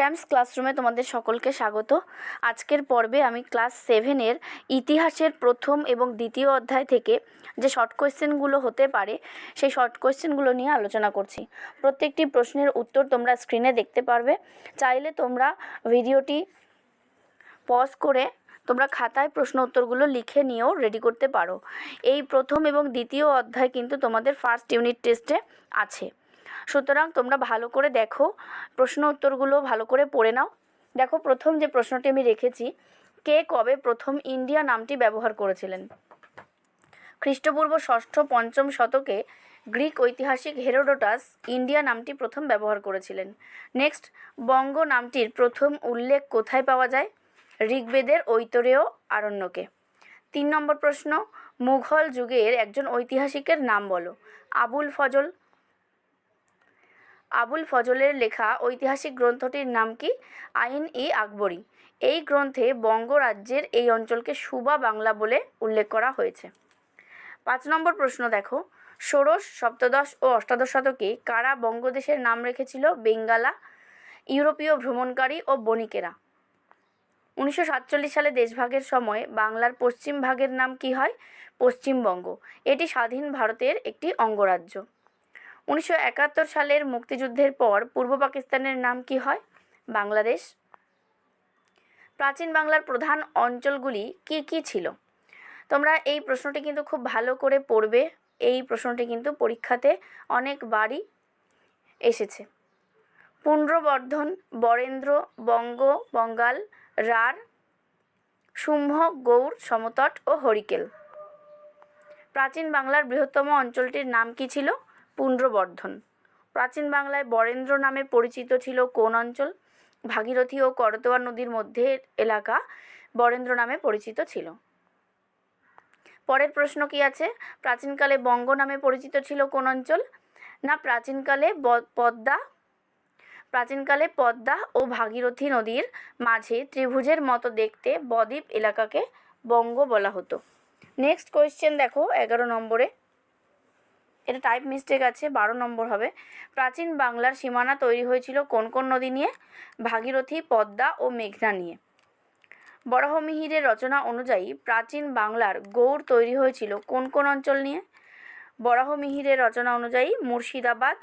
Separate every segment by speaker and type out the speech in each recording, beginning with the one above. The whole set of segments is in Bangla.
Speaker 1: শ্যামস ক্লাসরুমে তোমাদের সকলকে স্বাগত। আজকের পর্বে আমি ক্লাস সেভেনের ইতিহাসের প্রথম এবং দ্বিতীয় অধ্যায় থেকে যে শর্ট কোয়েশ্চেনগুলো হতে পারে, সেই শর্ট কোয়েশ্চেনগুলো নিয়ে আলোচনা করছি। প্রত্যেকটি প্রশ্নের উত্তর তোমরা স্ক্রিনে দেখতে পারবে। চাইলে তোমরা ভিডিওটি পজ করে তোমরা খাতায় প্রশ্ন উত্তরগুলো লিখে নিয়েও রেডি করতে পারো। এই প্রথম এবং দ্বিতীয় অধ্যায় কিন্তু তোমাদের ফার্স্ট ইউনিট টেস্টে আছে। সুতরাং তোমরা ভালো করে দেখো, প্রশ্ন উত্তরগুলো ভালো করে পড়ে নাও। দেখো, প্রথম যে প্রশ্নটি আমি রেখেছি, কে কবে প্রথম ইন্ডিয়া নামটি ব্যবহার করেছিলেন? খ্রিস্টপূর্ব ষষ্ঠ পঞ্চম শতকে গ্রিক ঐতিহাসিক হেরোডোটাস ইন্ডিয়া নামটি প্রথম ব্যবহার করেছিলেন। নেক্সট, বঙ্গ নামটির প্রথম উল্লেখ কোথায় পাওয়া যায়? ঋগ্বেদের ঐতরেয় আরণ্যকে। তিন নম্বর প্রশ্ন, মুঘল যুগের একজন ঐতিহাসিকের নাম বলো। আবুল ফজল আবুল ফজলের লেখা ঐতিহাসিক গ্রন্থটির নাম কি? আইন ই আকবরী। এই গ্রন্থে বঙ্গ রাজ্যের এই অঞ্চলকে সুবা বাংলা বলে উল্লেখ করা হয়েছে। পাঁচ নম্বর প্রশ্ন দেখো। ষোড়শ, সপ্তদশ ও অষ্টাদশ শতকে কারা বঙ্গদেশের নাম রেখেছিল? বেঙ্গালা, ইউরোপীয় ভ্রমণকারী ও বণিকেরা। উনিশশো সাতচল্লিশ সালে দেশভাগের সময় বাংলার পশ্চিম ভাগের নাম কি হয়? পশ্চিমবঙ্গ। এটি স্বাধীন ভারতের একটি অঙ্গরাজ্য। উনিশশো একাত্তর সালের মুক্তিযুদ্ধের পর পূর্ব পাকিস্তানের নাম কি হয়? বাংলাদেশ। প্রাচীন বাংলার প্রধান অঞ্চলগুলি কি কি ছিল? তোমরা এই প্রশ্নটি কিন্তু খুব ভালো করে পড়বে। এই প্রশ্নটি কিন্তু পরীক্ষাতে অনেকবারই এসেছে। পুণ্ড্রবর্ধন বরেন্দ্র, বঙ্গ, বঙ্গাল, রার শুম্ভ গৌড় সমতট ও হরিকেল। প্রাচীন বাংলার বৃহত্তম অঞ্চলটির নাম কি ছিল? পুণ্ড্রবর্ধন প্রাচীন বাংলায় বরেন্দ্র নামে পরিচিত ছিল কোন অঞ্চল? ভাগীরথী ও করতোয়া নদীর মধ্যে এলাকা বরেন্দ্র নামে পরিচিত ছিল। পরের প্রশ্ন কি আছে? প্রাচীনকালে বঙ্গ নামে পরিচিত ছিল কোন অঞ্চল? না, প্রাচীনকালে পদ্মা প্রাচীনকালে পদ্মা ও ভাগীরথী নদীর মাঝে ত্রিভুজের মতো দেখতে বদ্বীপ এলাকাকে বঙ্গ বলা হতো। নেক্সট কোয়েশ্চেন দেখো, এগারো নম্বরে। এটা টাইপ মিস্টেক আছে, বারো নম্বর হবে। প্রাচীন বাংলার সীমানা তৈরি হয়েছিল কোন কোন নদী নিয়ে? ভাগীরথী, পদ্মা ও মেঘনা নিয়ে। বরাহমিহিরের রচনা অনুযায়ী প্রাচীন বাংলার গৌড় তৈরি হয়েছিল কোন কোন অঞ্চল নিয়ে? বরাহমিহিরের রচনা অনুযায়ী মুর্শিদাবাদ,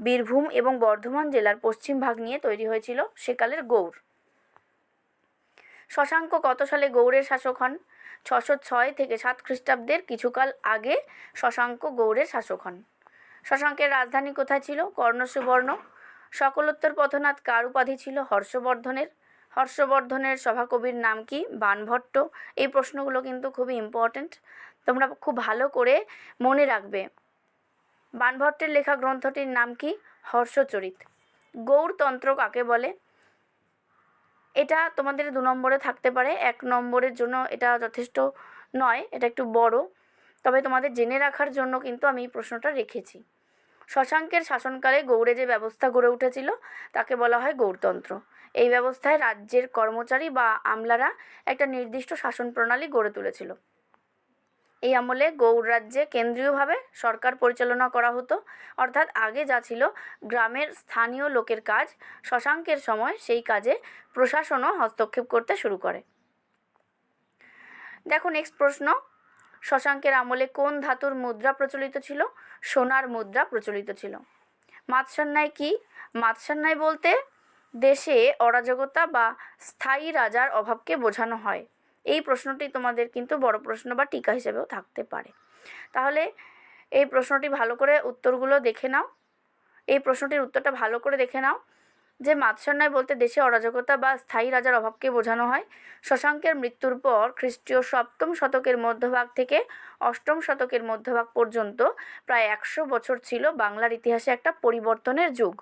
Speaker 1: বীরভূম এবং বর্ধমান জেলার পশ্চিম ভাগ নিয়ে তৈরি হয়েছিল সেকালের গৌড় শশাঙ্ক কত সালে গৌড়ের শাসক হন? ছশো ছয় থেকে সাত খ্রিস্টাব্দের কিছুকাল আগে শশাঙ্ক গৌড়ের শাসক হন। শশাঙ্কের রাজধানী কোথায় ছিল? কর্ণসুবর্ণ। সকলোত্তর পথনাথ কার উপাধি ছিল? হর্ষবর্ধনের। হর্ষবর্ধনের সভাকবির নাম কি? বানভট্ট। এই প্রশ্নগুলো কিন্তু খুবই ইম্পর্ট্যান্ট তোমরা খুব ভালো করে মনে রাখবে। বানভট্টের লেখা গ্রন্থটির নাম কি? হর্ষচরিত। গৌড়তন্ত্র কাকে বলে? এটা তোমাদের দু নম্বরে থাকতে পারে। এক নম্বরের জন্য এটা যথেষ্ট নয়, এটা একটু বড়। তবে তোমাদের জেনে রাখার জন্য কিন্তু আমি এই প্রশ্নটা রেখেছি। শশাঙ্কের শাসনকালে গৌড়ে যে ব্যবস্থা গড়ে উঠেছিল, তাকে বলা হয় গৌরতন্ত্র এই ব্যবস্থায় রাজ্যের কর্মচারী বা আমলারা একটা নির্দিষ্ট শাসন প্রণালী গড়ে তুলেছিল। এই আমলে গৌড় রাজ্যে কেন্দ্রীয়ভাবে সরকার পরিচালনা করা হতো। অর্থাৎ আগে যা ছিল গ্রামের স্থানীয় লোকের কাজ, শশাঙ্কের সময় সেই কাজে প্রশাসনও হস্তক্ষেপ করতে শুরু করে। দেখো নেক্সট প্রশ্ন। শশাঙ্কের আমলে কোন ধাতুর মুদ্রা প্রচলিত ছিল? সোনার মুদ্রা প্রচলিত ছিল। মাতসান্যায় কি? মাতসান্যায় বলতে দেশে অরাজকতা বা স্থায়ী রাজার অভাবকে বোঝানো হয়। এই প্রশ্নটি তোমাদের কিন্তু বড় প্রশ্ন বা টিকা হিসেবেও থাকতে পারে। তাহলে এই প্রশ্নটি ভালো করে উত্তরগুলো দেখে নাও। এই প্রশ্নটির উত্তরটা ভালো করে দেখে নাও যে মাতসান্যায় বলতে দেশে অরাজকতা বা স্থায়ী রাজার অভাবকে বোঝানো হয়। শশাঙ্কের মৃত্যুর পর খ্রিস্টীয় সপ্তম শতকের মধ্যভাগ থেকে অষ্টম শতকের মধ্যভাগ পর্যন্ত প্রায় একশো বছর ছিল বাংলার ইতিহাসে একটা পরিবর্তনের যুগ।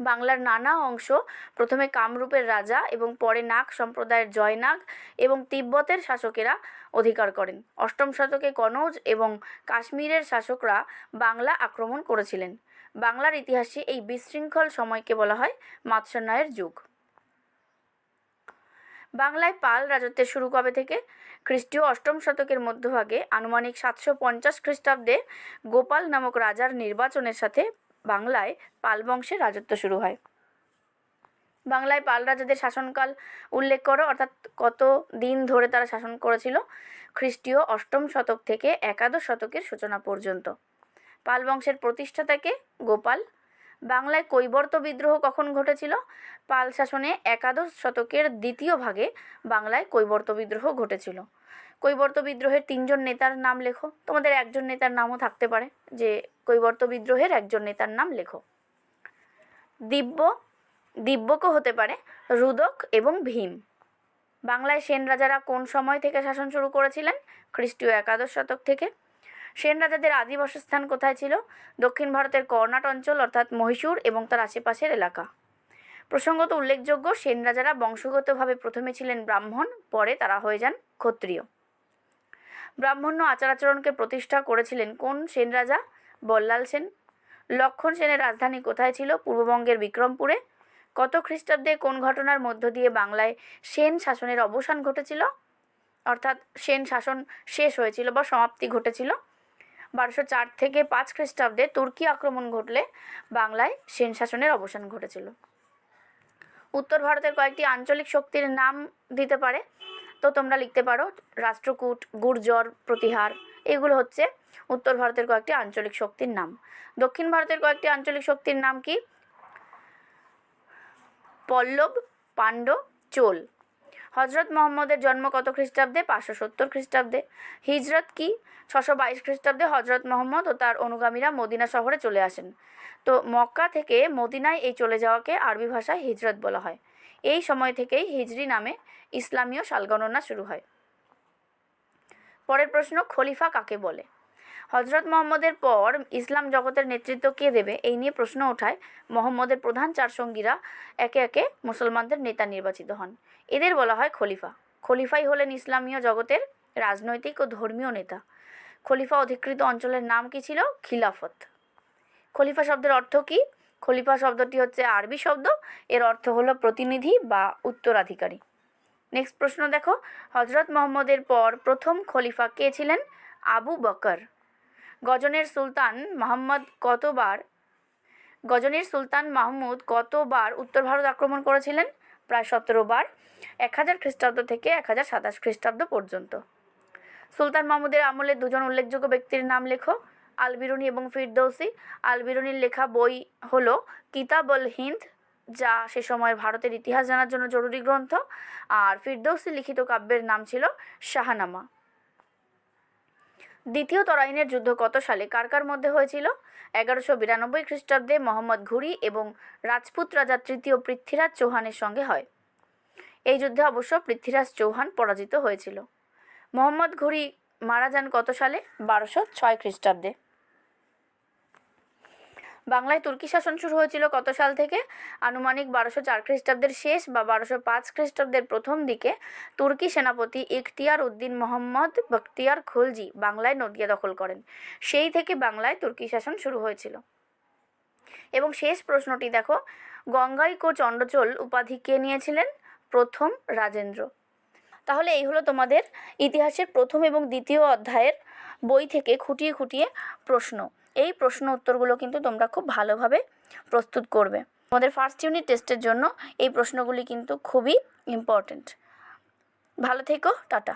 Speaker 1: বাংলার নানা অংশ, প্রথমে কামরূপের রাজা এবং পরে নাগ সম্প্রদায়ের জয়নাগ এবং তিব্বতের শাসকেরা অধিকার করেন। অষ্টম শতকে কনৌজ এবং কাশ্মীরের শাসকরা বাংলা আক্রমণ করেছিলেন। বাংলার ইতিহাসে এই বিশৃঙ্খল সময়কে বলা হয় মাৎস্যন্যায়ের যুগ। বাংলায় পাল রাজত্বের শুরু কবে থেকে? খ্রিস্টীয় অষ্টম শতকের মধ্যভাগে আনুমানিক সাতশো পঞ্চাশ খ্রিস্টাব্দে গোপাল নামক রাজার নির্বাচনের সাথে বাংলায় পাল বংশের রাজত্ব শুরু হয়। বাংলায় পাল রাজাদের শাসনকাল উল্লেখ করো, অর্থাৎ কত দিন ধরে তারা শাসন করেছিল? খ্রিস্টীয় অষ্টম শতক থেকে একাদশ শতকের সূচনা পর্যন্ত। পাল বংশের প্রতিষ্ঠাতাকে গোপাল। বাংলায় কৈবর্ত বিদ্রোহ কখন ঘটেছিল? পাল শাসনে একাদশ শতকের দ্বিতীয় ভাগে বাংলায় কৈবর্ত বিদ্রোহ ঘটেছিল। কৈবর্ত বিদ্রোহের তিনজন নেতার নাম লেখো। তোমাদের একজন নেতার নামও থাকতে পারে, যে কৈবর্ত বিদ্রোহের একজন নেতার নাম লেখো। দিব্য, দিব্যকও হতে পারে রুদক এবং ভীম। বাংলায় সেন রাজারা কোন সময় থেকে শাসন শুরু করেছিলেন? খ্রিস্টীয় একাদশ শতক থেকে। সেন রাজাদের আদি বাসস্থান কোথায় ছিল? দক্ষিণ ভারতের কর্ণাট অঞ্চল, অর্থাৎ মহীশূর এবং তার আশেপাশের এলাকা। প্রসঙ্গত উল্লেখযোগ্য, সেন রাজারা বংশগতভাবে প্রথমে ছিলেন ব্রাহ্মণ, পরে তারা হয়ে যান ক্ষত্রিয়। ব্রাহ্মণ্য আচার আচরণকে প্রতিষ্ঠা করেছিলেন কোন সেন রাজা? বল্লাল সেন। লক্ষণ সেনের রাজধানী কোথায় ছিল? পূর্ববঙ্গের বিক্রমপুরে। কত খ্রিস্টাব্দে কোন ঘটনার মধ্য দিয়ে বাংলায় সেন শাসনের অবসান ঘটেছিল? অর্থাৎ সেন শাসন শেষ হয়েছিল বা সমাপ্তি ঘটেছিল। বারোশো চার থেকে পাঁচ খ্রিস্টাব্দে তুর্কি আক্রমণ ঘটলে বাংলায় সেন শাসনের অবসান ঘটেছিল। উত্তর ভারতের কয়েকটি আঞ্চলিক শক্তির নাম দিতে পারে। তো তোমরা লিখতে পারো, রাষ্ট্রকূট, গুর্জর, প্রতিহার। এগুলো হচ্ছে উত্তর ভারতের কয়েকটি আঞ্চলিক শক্তির নাম। দক্ষিণ ভারতের কয়েকটি আঞ্চলিক শক্তির নাম কি? পল্লব পাণ্ড চোল। হজরত মোহাম্মদের জন্ম কত খ্রিস্টাব্দে? পাঁচশো সত্তর খ্রিস্টাব্দে। হিজরত কি? ছশো বাইশ খ্রিস্টাব্দে হজরত মোহাম্মদ ও তার অনুগামীরা মদিনা শহরে চলে আসেন। তো মক্কা থেকে মদিনায় এই চলে যাওয়াকে আরবি ভাষায় হিজরত বলা হয়। এই সময় থেকেই হিজরি নামে ইসলামীয় সালগণনা শুরু হয়। পরের প্রশ্ন খলিফা কাকে বলে? হজরত মোহাম্মদের পর ইসলাম জগতের নেতৃত্ব কে দেবে? এই নিয়ে প্রশ্ন ওঠায় মোহাম্মদের প্রধান চার সঙ্গীরা একে একে মুসলমানদের নেতা নির্বাচিত হন। এদের বলা হয় খলিফা। খলিফাই হলেন ইসলামীয় জগতের রাজনৈতিক ও ধর্মীয় নেতা। খলিফা অধিকৃত অঞ্চলের নাম কি ছিল? খিলাফত। খলিফা শব্দের অর্থ কি? খলিফা শব্দটি হচ্ছে আরবি শব্দ। এর অর্থ হলো প্রতিনিধি বা উত্তরাধিকারী। নেক্সট প্রশ্ন দেখো। হজরত মোহাম্মদের পর প্রথম খলিফা কে ছিলেন? আবু বকর। গজনের সুলতান মোহাম্মদ কতবার? গজনের সুলতান মাহমুদ কতবার উত্তর ভারত আক্রমণ করেছিলেন? প্রায় সতেরো বার। এক হাজার খ্রিস্টাব্দ থেকে এক হাজার সাতাশ খ্রিস্টাব্দ পর্যন্ত। সুলতান মাহমুদের আমলে দুজন উল্লেখযোগ্য ব্যক্তির নাম লেখো। আলবিরুনি এবং ফিরদৌসি। আলবিরুনির লেখা বই হলো কিতাবল হিন্দ যা সে সময়ের ভারতের ইতিহাস জানার জন্য জরুরি গ্রন্থ। আর ফিরদৌসি লিখিত কাব্যের নাম ছিল শাহানামা। দ্বিতীয় তরাইনের যুদ্ধ কত সালে? কার কার মধ্যে হয়েছিল? এগারোশো বিরানব্বই খ্রিস্টাব্দে মোহাম্মদ ঘুরি এবং রাজপুত রাজা তৃতীয় পৃথ্বীরাজ চৌহানের সঙ্গে হয়। এই যুদ্ধে অবশ্য পৃথ্বীরাজ চৌহান পরাজিত হয়েছিল। মোহাম্মদ ঘুরি মারা যান কত সালে? বারোশো ছয় খ্রিস্টাব্দে। বাংলায় তুর্কি শাসন শুরু হয়েছিল কত সাল থেকে? আনুমানিক বারোশো চার খ্রিস্টাব্দের শেষ বা বারোশো পাঁচ খ্রিস্টাব্দের প্রথম দিকে তুর্কি সেনাপতি ইখতিয়ার উদ্দিন মোহাম্মদ বখতিয়ার খুলজি বাংলায় নদিয়া দখল করেন। সেই থেকে বাংলায় তুর্কি শাসন শুরু হয়েছিল। এবং শেষ প্রশ্নটি দেখো গঙ্গাইক চণ্ডচোল উপাধি কে নিয়েছিলেন? প্রথম রাজেন্দ্র। তাহলে এই হলো তোমাদের ইতিহাসের প্রথম এবং দ্বিতীয় অধ্যায়ের বই থেকে খুঁটিয়ে খুঁটিয়ে প্রশ্ন। এই প্রশ্ন উত্তরগুলো কিন্তু তোমরা খুব ভালোভাবে প্রস্তুত করবে। তোমাদের ফার্স্ট ইউনিট টেস্টের জন্য এই প্রশ্নগুলি কিন্তু খুবই ইম্পর্ট্যান্ট ভালো থেকো, টাটা।